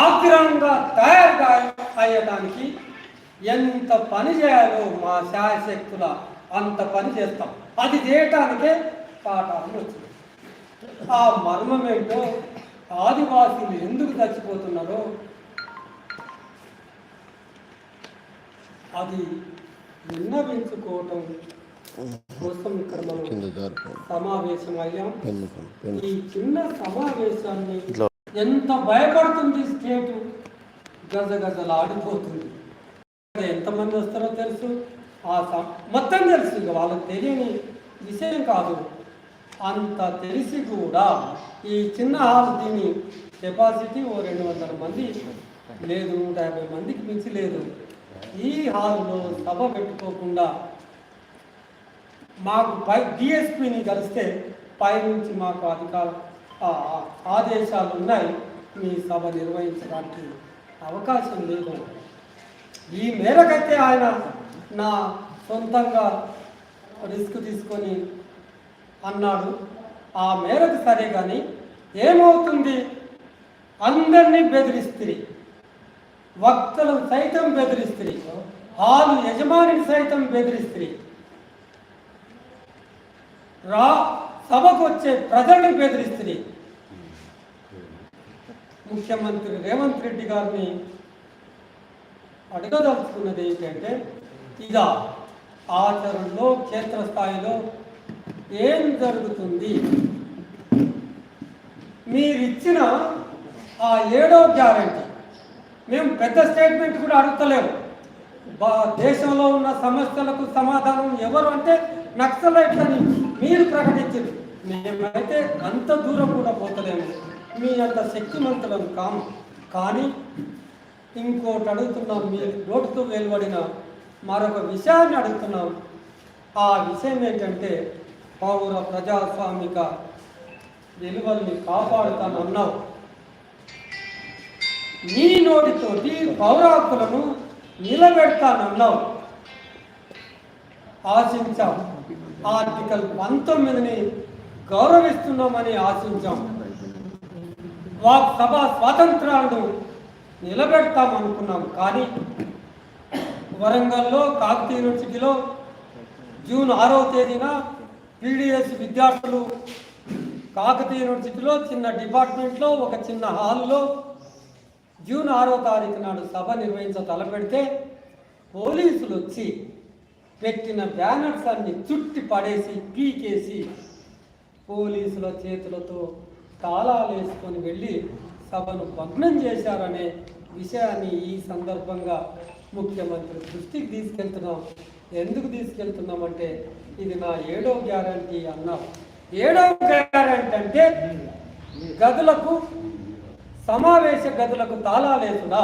ఆగ్రహంగా తయారుగా అయ్యడానికి ఎంత పని చేయాలో మా శాయశక్తుల అంత పని చేస్తాం. అది చేయటానికే పాఠాలు వచ్చింది ఆ మర్మం ఏంటో ఆదివాసీలు ఎందుకు చచ్చిపోతున్నారో అది విన్నవించుకోవటం కోసం ఇక్కడ మనం సమావేశం అయ్యాం ఈ చిన్న సమావేశాన్ని. ఎంత భయపడుతుంది స్టేట్? గజగజలు ఆడిపోతుంది ఎంతమంది వస్తారో తెలుసు? ఆ మొత్తం తెలుసు. ఇక వాళ్ళకి తెలియని విషయం కాదు. అంత తెలిసి కూడా ఈ చిన్న హాల్ దీని కెపాసిటీ ఓ రెండు వందల మంది లేదు. నూట యాభై మందికి మించి లేదు. ఈ హాల్లో సభ పెట్టుకోకుండా మాకు పై డిఎస్పిని కలిస్తే పై నుంచి మాకు అధికారం ఆదేశాలు ఉన్నాయి మీ సభ నిర్వహించడానికి అవకాశం లేదు. ఈ మేరకైతే ఆయన నా సొంతంగా రిస్క్ తీసుకొని అన్నాడు. ఆ మేరకు సరే కానీ ఏమవుతుంది? అందరినీ బెదిరిస్తుంది వక్తలు సైతం బెదిరిస్తుంది హాలు యజమానిని సైతం బెదిరిస్తుంది రా సభకు వచ్చే ప్రజల్ని బెదిరిస్తుంది ముఖ్యమంత్రి రేవంత్ రెడ్డి గారిని అడగదలుచుకున్నది ఏంటంటే ఇదా ఆచరణలో క్షేత్రస్థాయిలో ఏం జరుగుతుంది? మీరిచ్చిన ఆ ఏడో గ్యారంటీ. మేము పెద్ద స్టేట్మెంట్ కూడా అడుగుతలేము. దేశంలో ఉన్న సమస్యలకు సమాధానం ఎవరు అంటే నక్సలైట్లని మీరు ప్రకటించారు. మేమైతే అంత దూరం కూడా పోతలేము. మీ అంత శక్తిమంతులం కాము కానీ ఇంకోటి అడుగుతున్నాం మీరు నోటితో వెలువడిన మరొక విషయాన్ని అడుగుతున్నాం ఆ విషయం ఏంటంటే పౌర ప్రజాస్వామిక విలువల్ని కాపాడుతానన్నావు. నీ నోటితోటి పౌరాకులను నిలబెడతానన్నావు. ఆశించాం. ఆర్టికల్ పంతొమ్మిదిని గౌరవిస్తున్నామని ఆశించాం. వాక్ సభ స్వాతంత్రాలను నిలబెడతాం అనుకున్నాం కానీ వరంగల్లో కాకతీయ యూనివర్సిటీలో జూన్ ఆరో తేదీన పీడిఎస్ విద్యార్థులు కాకతీయ యూనివర్సిటీలో చిన్న డిపార్ట్మెంట్లో ఒక చిన్న హాల్లో జూన్ ఆరో తారీఖు నాడు సభ నిర్వహించ తలపెడితే పోలీసులు వచ్చి పెట్టిన బ్యానర్స్ అన్ని చుట్టి పడేసి పీకేసి పోలీసుల చేతులతో తాళాలు వేసుకొని వెళ్ళి సభను భగ్నం చేశారనే విషయాన్ని ఈ సందర్భంగా ముఖ్యమంత్రి దృష్టికి తీసుకెళ్తున్నాం. ఎందుకు తీసుకెళ్తున్నామంటే ఇది నా ఏడో గ్యారంటీ అన్నాం ఏడవ గ్యారంటీ అంటే గదులకు సమావేశ గదులకు తాళాలేసుడా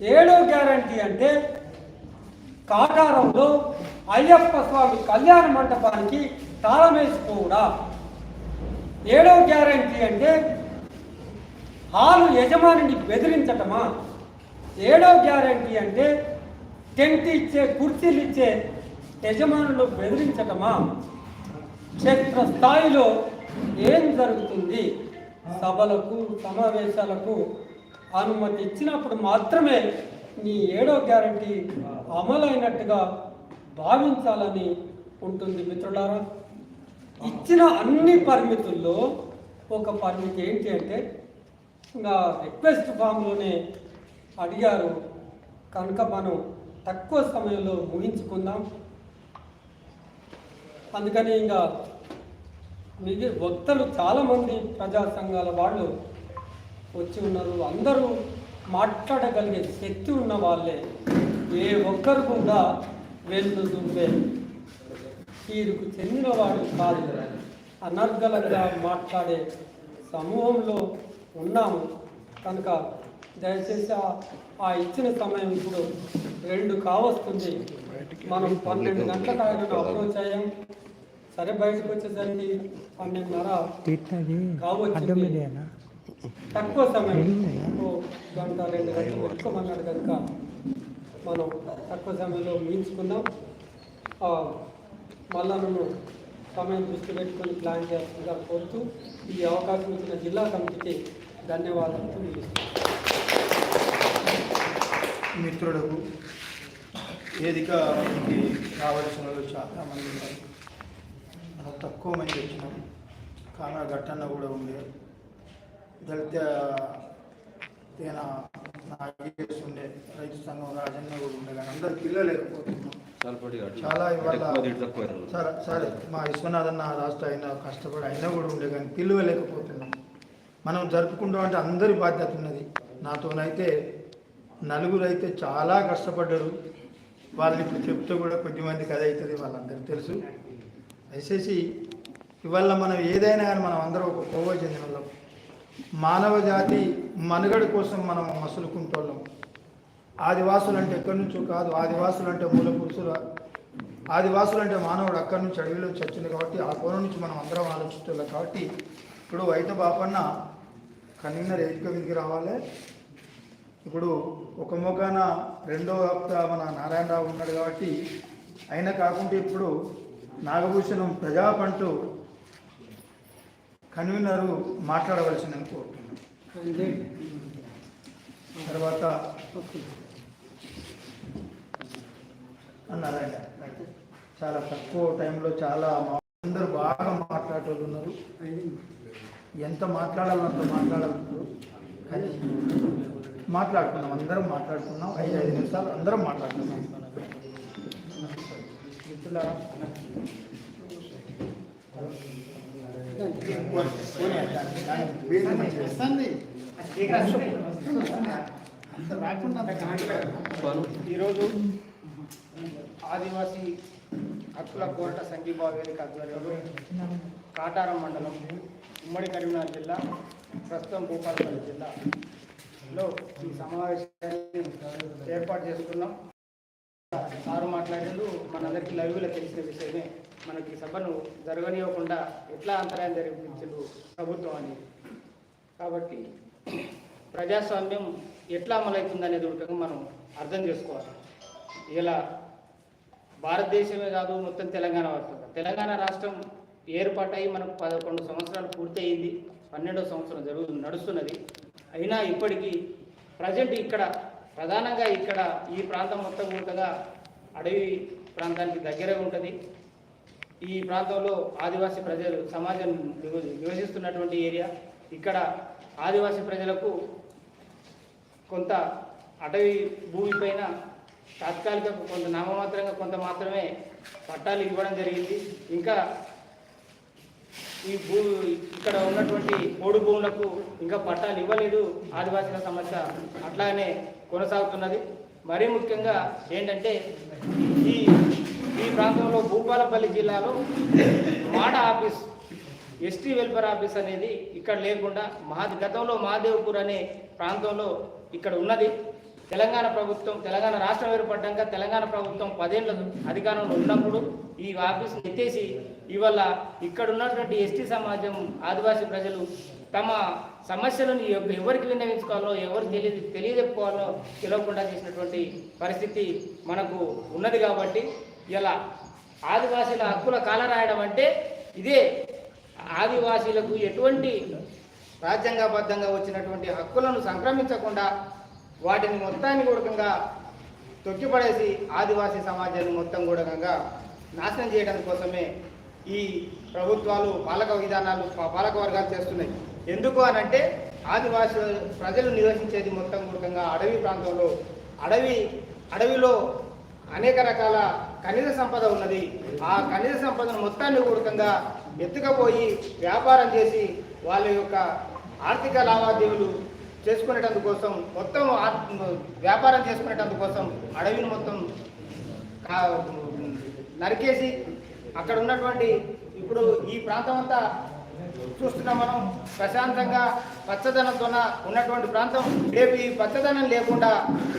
ఏడో గ్యారంటీ అంటే కాటారంలో అయ్యప్ప స్వామి కళ్యాణ మంటపానికి తాళం ఏడవ ఏడో గ్యారంటీ అంటే హాలు యజమానిని బెదిరించటమా? ఏడో గ్యారంటీ అంటే టెంట్ ఇచ్చే కుర్చీలు ఇచ్చే యజమానులు బెదిరించటమా? క్షేత్ర స్థాయిలో ఏం జరుగుతుంది? సభలకు సమావేశాలకు అనుమతి ఇచ్చినప్పుడు మాత్రమే నీ ఏడో గ్యారంటీ అమలైనట్టుగా భావించాలని ఉంటుంది మిత్రులారా. ఇచ్చిన అన్ని పరిమితుల్లో ఒక పరిమితి ఏంటి అంటే ఇంకా రిక్వెస్ట్ ఫామ్లోనే అడిగారు. కనుక మనం తక్కువ సమయంలో ముగించుకుందాం. అందుకని ఇంకా మిగి వక్తలు చాలామంది ప్రజా సంఘాల వాళ్ళు వచ్చి ఉన్నారు. అందరూ మాట్లాడగలిగే శక్తి ఉన్న వాళ్ళే. ఏ ఒక్కరు కూడా వెళ్ళు తీరుకు చెందిన వాడు కాదు అనర్గళంగా మాట్లాడే సమూహంలో ఉన్నాము. కనుక దయచేసి ఆ- ఇచ్చిన సమయం ఇప్పుడు రెండు కావస్తుంది. మనం పన్నెండు గంటలకు ఆయన అప్రోచ్ అయ్యాం. సరే బయటకు వచ్చేసరికి పన్నెండున్నర అడ్డమిదేనా తక్కువ సమయం. గంట రెండు గంటలు పెట్టుకోమన్నాడు కనుక మనం తక్కువ సమయంలో ముగించుకుందాం. ఆ, మళ్ళా నన్ను సమయం దృష్టి పెట్టుకొని ప్లాన్ చేస్తుందిగా కోరుతూ ఈ అవకాశం ఇచ్చిన జిల్లా కమిటీకి ధన్యవాదాలు తెలియజేస్తున్నాను. మిత్రులకు వేదిక మనకి రావాల్సిన వాళ్ళు చాలా మంది ఉన్నారు. మనం తక్కువ మంది వచ్చినాం. కానా ఘట్టన్న కూడా ఉంది. దళిత తేన నాగేష్ ఉండే రైతు సంఘం రాజన్న కూడా ఉండే. కానీ అందరు పిల్లలేకపోతున్నాం చాలా ఇవాళ సరే సరే మా విశ్వనాథన్న రాష్ట్ర అయినా కష్టపడి అయినా కూడా ఉండే కానీ పిలువలేకపోతున్నాం మనం జరుపుకుంటాం అంటే అందరి బాధ్యత ఉన్నది. నాతోనైతే నలుగురు అయితే చాలా కష్టపడ్డారు. వాళ్ళని ఇప్పుడు చెప్తే కూడా కొద్దిమందికి అది అవుతుంది వాళ్ళందరికీ తెలుసు. దయచేసి ఇవాళ మనం ఏదైనా కానీ మనం అందరం ఒక కోవ చెందిన వాళ్ళం. మానవ జాతి మనుగడ కోసం మనం మసులుకుంటోళ్ళం. ఆదివాసులు అంటే ఎక్కడి నుంచో కాదు ఆదివాసులు అంటే మూల పురుషులు ఆదివాసులు అంటే మానవుడు అక్కడి నుంచి అడవిలో చచ్చింది కాబట్టి ఆ కోణం నుంచి మనం అందరం ఆలోచిస్తున్నాం కాబట్టి ఇప్పుడు వైద్య బాపన్న కన్వీనర్ ఏక మీదకి రావాలి. ఇప్పుడు ఒక మొగాన రెండో హప్తా మన నారాయణరావు ఉన్నాడు కాబట్టి అయినా కాకుండా ఇప్పుడు నాగభూషణం ప్రజాపంటూ కన్వీనరు మాట్లాడవలసిందని కోరుతున్నాను. తర్వాత నారాయణ చాలా తక్కువ టైంలో చాలా మా- అందరూ బాగా మాట్లాడేటోళ్ళు ఉన్నారు. ఎంత మాట్లాడాలో అంత మాట్లాడాలన్నారు కానీ మాట్లాడుకున్నాం అందరం మాట్లాడుకున్నాం ఐదు ఐదు నిమిషాలు అందరం మాట్లాడుకున్నాం మిత్రులారా. ఈరోజు ఆదివాసీ హక్కుల కోరట సంఘీభావ వేదిక ఆధ్వర్యంలో కాటారం మండలం ఉమ్మడి కరీంనగర్ జిల్లా ప్రస్తుతం భూపాలపల్లి జిల్లాలో ఈ సమావేశాన్ని ఏర్పాటు చేసుకున్నాం సారు మాట్లాడేందు మనందరికీ లైవ్లో తెలిసిన విషయమే మనకి సభను జరగనివ్వకుండా ఎట్లా అంతరాయం జరిపించదు ప్రభుత్వం అని. కాబట్టి ప్రజాస్వామ్యం ఎట్లా అమలవుతుందనేది ఉడకంగా మనం అర్థం చేసుకోవాలి. ఇలా భారతదేశమే కాదు మొత్తం తెలంగాణ వస్తుంది తెలంగాణ రాష్ట్రం ఏర్పాటై మనకు పదకొండు సంవత్సరాలు పూర్తయింది. పన్నెండో సంవత్సరం జరుగు నడుస్తున్నది. అయినా ఇప్పటికీ ప్రజెంట్ ఇక్కడ ప్రధానంగా ఇక్కడ ఈ ప్రాంతం మొత్తం కూడా అడవి ప్రాంతానికి దగ్గరే ఉంటుంది. ఈ ప్రాంతంలో ఆదివాసీ ప్రజలు సమాజం నివసిస్తున్నటువంటి ఏరియా. ఇక్కడ ఆదివాసీ ప్రజలకు కొంత అటవీ భూమి పైన తాత్కాలిక కొంత నామమాత్రంగా కొంత మాత్రమే పట్టాలు ఇవ్వడం జరిగింది. ఇంకా ఈ భూ ఇక్కడ ఉన్నటువంటి పోడు భూములకు ఇంకా పట్టాలు ఇవ్వలేదు ఆదివాసీల సమస్య అట్లానే కొనసాగుతున్నది. మరీ ముఖ్యంగా ఏంటంటే ఈ ఈ ప్రాంతంలో భూపాలపల్లి జిల్లాలో MADA office ST welfare office అనేది ఇక్కడ లేకుండా మహా గతంలో మహాదేవ్పూర్ అనే ప్రాంతంలో ఇక్కడ ఉన్నది. తెలంగాణ ప్రభుత్వం తెలంగాణ రాష్ట్రం ఏర్పడ్డాక తెలంగాణ ప్రభుత్వం పదేళ్ళు అధికారంలో ఉన్నప్పుడు ఈ ఆఫీస్ ఎత్తేసి ఇవాళ ఇక్కడ ఉన్నటువంటి ఎస్టీ సమాజం ఆదివాసీ ప్రజలు తమ సమస్యలను ఎవరికి విన్నవించుకోవాలో ఎవరు తెలియ తెలియజెప్పుకోవాలో తెలియకుండా చేసినటువంటి పరిస్థితి మనకు ఉన్నది కాబట్టి ఇలా ఆదివాసీల హక్కుల కాల రాయడం అంటే ఇదే. ఆదివాసీలకు ఎటువంటి రాజ్యాంగబద్ధంగా వచ్చినటువంటి హక్కులను సంక్రమించకుండా వాటిని మొత్తాన్ని కూడకంగా తొక్కిపడేసి ఆదివాసీ సమాజాన్ని మొత్తం కూడకంగా నాశనం చేయడం కోసమే ఈ ప్రభుత్వాలు పాలక విధానాలు పాలక వర్గాలు చేస్తున్నాయి. ఎందుకు అనంటే ఆదివాసీ ప్రజలు నివసించేది మొత్తం కూడకంగా అడవి ప్రాంతంలో. అడవి అడవిలో అనేక రకాల ఖనిజ సంపద ఉన్నది. ఆ ఖనిజ సంపదను మొత్తాన్ని కూడకంగా ఎత్తుకపోయి వ్యాపారం చేసి వాళ్ళ యొక్క ఆర్థిక లావాదేవీలు చేసుకునేటందుకోసం మొత్తం వ్యాపారం చేసుకునేటందుకోసం అడవిని మొత్తం కా- నరికేసి అక్కడ ఉన్నటువంటి ఇప్పుడు ఈ ప్రాంతం అంతా చూస్తున్నాం మనం. ప్రశాంతంగా పచ్చదనంతో ఉన్నటువంటి ప్రాంతం. రేపు ఈ పచ్చదనం లేకుండా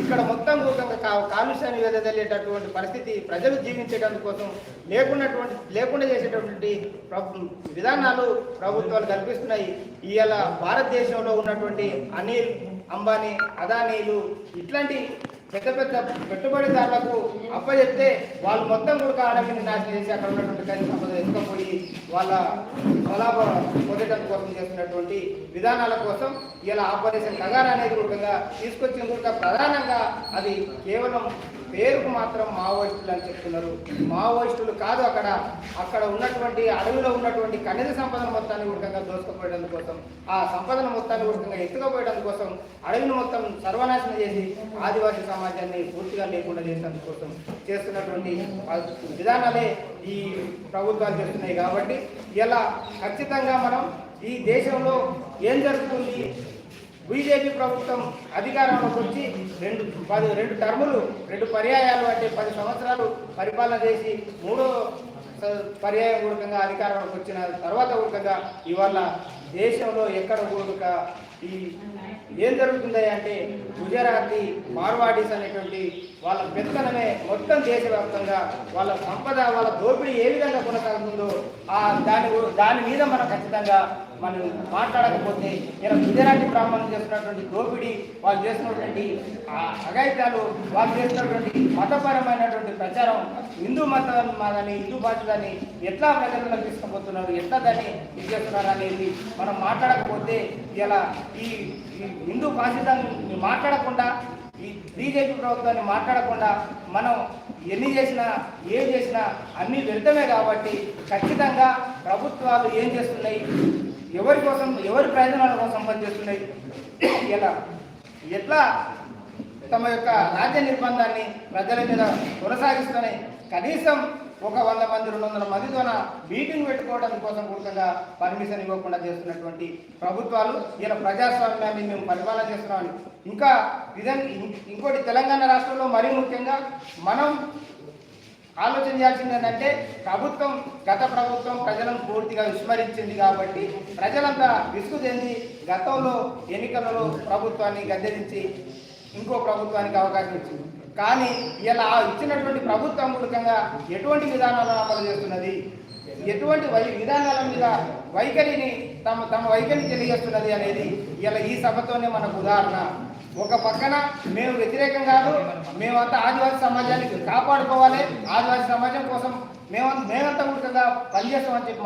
ఇక్కడ మొత్తం కూడంగా కాలుష్యాన్ని వెదజల్లేటటువంటి పరిస్థితి ప్రజలు జీవించేటందుకు కోసం లేకున్నటువంటి లేకుండా చేసేటటువంటి విధానాలు ప్రభుత్వాలు కల్పిస్తున్నాయి. ఇవాళ భారతదేశంలో ఉన్నటువంటి అనిల్ అంబానీ అదానీలు ఇట్లాంటి పెద్ద పెద్ద పెట్టుబడిదారులకు అప్పచెప్తే వాళ్ళు మొత్తం కూడా అడవిని నాశనం చేసి అక్కడ ఉన్నటువంటి ఖనిజ సంపద ఎత్తుకపోయి వాళ్ళ స్వలాభ పొందటం కోసం చేస్తున్నటువంటి విధానాల కోసం ఇలా ఆపరేషన్ కగార్ అనేది కూడా తీసుకొచ్చిన కూడా. ప్రధానంగా అది కేవలం పేరుకు మాత్రం మావోయిస్టులు అని చెప్తున్నారు. మావోయిస్టులు కాదు అక్కడ. అక్కడ ఉన్నటువంటి అడవిలో ఉన్నటువంటి ఖనిజ సంపదన మొత్తాన్ని ఉడకంగా దోసుకుపోయడం కోసం ఆ సంపదన మొత్తాన్ని ఉడకంగా ఎత్తుకుపోయడం కోసం అడవిని మొత్తం సర్వనాశనం చేసి ఆదివాసీ సమాజాన్ని పూర్తిగా లేకుండా చేసేందుకోసం చేస్తున్నటువంటి విధానాలే ఈ ప్రభుత్వాలు చేస్తున్నాయి కాబట్టి ఇలా ఖచ్చితంగా మనం ఈ దేశంలో ఏం జరుగుతుంది? బీజేపీ ప్రభుత్వం అధికారంలోకి వచ్చి రెండు పది రెండు టర్ములు రెండు పర్యాయాలు అంటే పది సంవత్సరాలు పరిపాలన చేసి మూడో పర్యాయ పర్యాయం పూర్వకంగా అధికారంలోకి వచ్చిన తర్వాత పూర్వకంగా ఇవాళ దేశంలో ఎక్కడ పూర్వక ఈ ఏం జరుగుతుంది అంటే గుజరాతీ మార్వాడీస్ అనేటువంటి వాళ్ళ పెత్తనమే మొత్తం దేశవ్యాప్తంగా వాళ్ళ సంపద వాళ్ళ దోపిడీ ఏ విధంగా కొనసాగుతుందో ఆ దాని దాని మీద మనం ఖచ్చితంగా మనం మాట్లాడకపోతే ఇలా గుజరాతీ బ్రాహ్మణులు చేస్తున్నటువంటి దోపిడీ వాళ్ళు చేస్తున్నటువంటి ఆ అఘాయిత్యాలు వాళ్ళు చేస్తున్నటువంటి మతపరమైనటువంటి ప్రచారం హిందూ మతం మాదని హిందూ బాధ్యతని ఎట్లా ప్రజల్లో తీసుకుపోతున్నారు ఎట్లా దాన్ని ఇది చేస్తున్నారు అనేది మనం మాట్లాడకపోతే ఇలా ఈ హిందూ బాధ్యతని మాట్లాడకుండా ఈ బీజేపీ ప్రభుత్వాన్ని మాట్లాడకుండా మనం ఎన్ని చేసినా ఏం చేసినా అన్ని వ్యర్థమే కాబట్టి ఖచ్చితంగా ప్రభుత్వాలు ఏం చేస్తున్నాయి? ఎవరి కోసం ఎవరి ప్రయోజనాల కోసం పనిచేస్తున్నాయి? ఎలా? ఎట్లా తమ యొక్క రాజ్య నిర్బంధాన్ని ప్రజల మీద కొనసాగిస్తున్నాయి? కనీసం ఒక వంద మంది రెండు వందల మందితోన మీటింగ్ పెట్టుకోవడం కోసం పూర్తిగా పర్మిషన్ ఇవ్వకుండా చేస్తున్నటువంటి ప్రభుత్వాలు ఇలా ప్రజాస్వామ్యాన్ని మేము పరిపాలన చేస్తున్నామని. ఇంకా ఇదని ఇంకోటి తెలంగాణ రాష్ట్రంలో మరీ ముఖ్యంగా మనం ఆలోచన చేయాల్సింది ఏంటంటే ప్రభుత్వం గత ప్రభుత్వం ప్రజలను పూర్తిగా విస్మరించింది కాబట్టి ప్రజలంతా విసుగు చెంది గతంలో ఎన్నికలలో ప్రభుత్వాన్ని గద్దెదించి ఇంకో ప్రభుత్వానికి అవకాశం ఇచ్చింది. కానీ ఇలా ఇచ్చినటువంటి ప్రభుత్వం మూలకంగా ఎటువంటి విధానాలను అమలు చేస్తున్నది? ఎటువంటి వై విధానాల మీద వైఖరిని తమ తమ వైఖరిని తెలియజేస్తున్నది అనేది ఇలా ఈ సభతోనే మనకు ఉదాహరణ. ఒక పక్కన మేము వ్యతిరేకం కాదు మేమంతా ఆదివాసీ సమాజాన్ని కాపాడుకోవాలి ఆదివాసీ సమాజం కోసం మేము మేమంతా కూడా పనిచేస్తామని చెప్పి